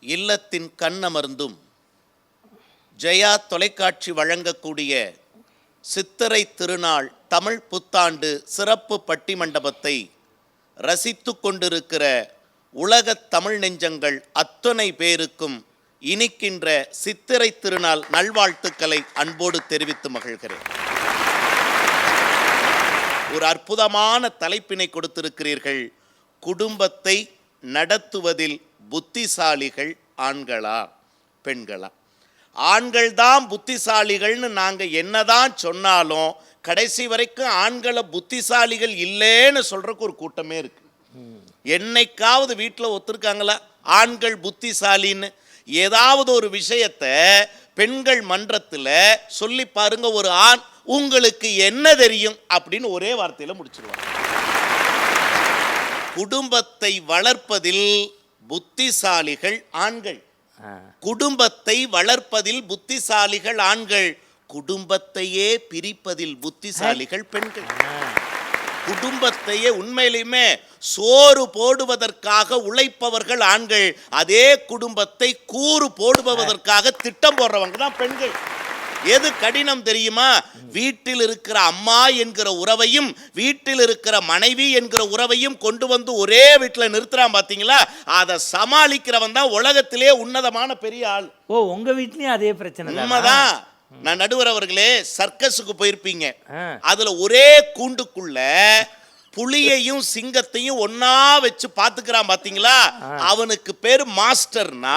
இல்லத்தின் கண்ணமர்ந்தும் ஜெயா தொலைக்காட்சி வழங்கக்கூடிய சித்திரை திருநாள் தமிழ் புத்தாண்டு சிறப்பு பட்டிமண்டபத்தை ரசித்து கொண்டிருக்கிற உலகத் தமிழ் நெஞ்சங்கள் அத்தனை பேருக்கும் இனிக்கின்ற சித்திரை திருநாள் நல்வாழ்த்துக்களை அன்போடு தெரிவித்து மகிழ்கிறேன். ஒரு அற்புதமான தலைப்பினை கொடுத்திருக்கிறீர்கள். குடும்பத்தை நடத்துவதில் புத்திசாலிகள் ஆண்களா? பெண்களா? ஆண்கள் தான் புத்திசாலிகள்னு நாங்கள் என்னதான் சொன்னாலும் கடைசி வரைக்கும் ஆண்களை புத்திசாலிகள் இல்லைன்னு சொல்கிறக்கு ஒரு கூட்டமே இருக்கு. என்னைக்காவது வீட்டில் ஒத்துருக்காங்களா? ஆண்கள் புத்திசாலின்னு. ஏதாவது ஒரு விஷயத்தை பெண்கள் மன்றத்தில் சொல்லி பாருங்க ஒரு ஆண் உங்களுக்கு என்ன தெரியும்? அப்படின்னு ஒரே வார்த்தையில் முடிச்சிருவாங்க. குடும்பத்தை வளர்ப்பதில் புத்திசாலிகள் ஆண்கள். குடும்பத்தை வளர்ப்பதில் புத்திசாலிகள் ஆண்கள். குடும்பத்தையே பிரிப்பதில் புத்திசாலிகள் பெண்கள். குடும்பத்தையே உண்மையிலுமே சோறு போடுவதற்காக உழைப்பவர்கள் ஆண்கள். அதே குடும்பத்தை கூறு போடுபவதற்காக திட்டம் போடுறவங்க தான் பெண்கள். எது கடினம் தெரியுமா? வீட்டில் இருக்கிற அம்மா என்கிற உறவையும் வீட்டில் இருக்கிற மனைவி என்கிற உறவையும் கொண்டு வந்து ஒரே வீட்டில் நிறுத்துறான் பாத்தீங்களா? அதை சமாளிக்கிறவன் தான் உலகத்திலே உன்னதமான பெரிய ஆள். ஓ உங்க வீட்லயும் அதே பிரச்சனை தானா? உண்மைதான். நான் நடுவர் அவர்களே சர்க்கஸுக்கு போயிருப்பீங்க. அதுல ஒரே கூண்டுக்குள்ள புலியையும் சிங்கத்தையும் ஒன்னா வச்சு பாத்துக்கிறான் பாத்தீங்களா? அவனுக்கு பேரு மாஸ்டர்னா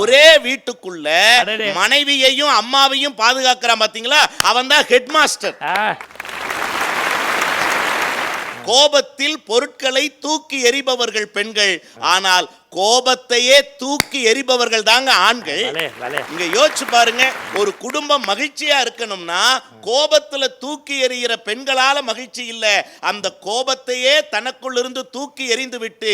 ஒரே வீட்டுக்குள்ள. மனைவியையும் அம்மாவையும் பாதுகாக்கிறான் பாத்தீங்களா? அவன் தான் ஹெட் மாஸ்டர் கோபத்தில் பொருட்களை தூக்கி எறிபவர்கள் பெண்கள். ஆனால் கோபத்தையே தூக்கி எறிபவர்கள் தாங்க ஆண்கள். இங்க யோசிச்சு பாருங்க ஒரு குடும்பம் மகிழ்ச்சியா இருக்கணும்னா கோபத்துல தூக்கி எறிகிற பெண்களால மகிழ்ச்சி இல்ல. அந்த கோபத்தையே தனக்குள் இருந்து தூக்கி எறிந்து விட்டு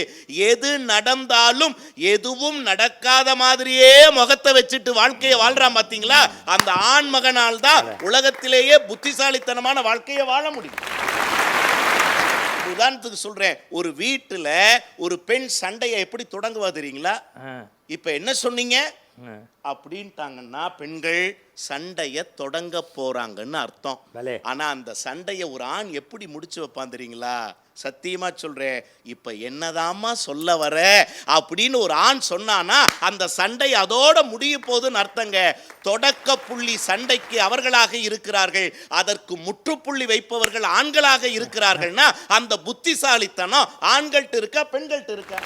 எது நடந்தாலும் எதுவும் நடக்காத மாதிரியே முகத்தை வச்சுட்டு வாழ்க்கையை வாழ்றான் பாத்தீங்களா? அந்த ஆண் மகனால் தான் உலகத்திலேயே புத்திசாலித்தனமான வாழ்க்கையை வாழ முடியும். உதாரணத்துக்கு சொல்றேன். ஒரு வீட்டுல ஒரு பெண் சண்டையை எப்படி தொடங்குவா தெரியுங்களா? இப்ப என்ன சொன்னீங்க? அப்படின்ட்டாங்கன்னா பெண்கள் சண்டைய தொடங்க போறாங்கன்னு அர்த்தம். ஆனா அந்த சண்டைய ஒரு ஆண் எப்படி முடிச்சு வைப்பான் தெரியுங்களா? சத்தியமா சொல்றேன் இப்ப என்னதாம்மா சொல்ல வர? அப்படின்னு ஒரு ஆண் சொன்னானா அந்த சண்டை அதோட முடிய போகுதுன்னு அர்த்தங்க. தொடக்க புள்ளி சண்டைக்கு அவர்களாக இருக்கிறார்கள். அதற்கு முற்றுப்புள்ளி வைப்பவர்கள் ஆண்களாக இருக்கிறார்கள்னா அந்த புத்திசாலித்தனம் ஆண்கள்கிட்ட இருக்கா பெண்கள்கிட்ட இருக்கா?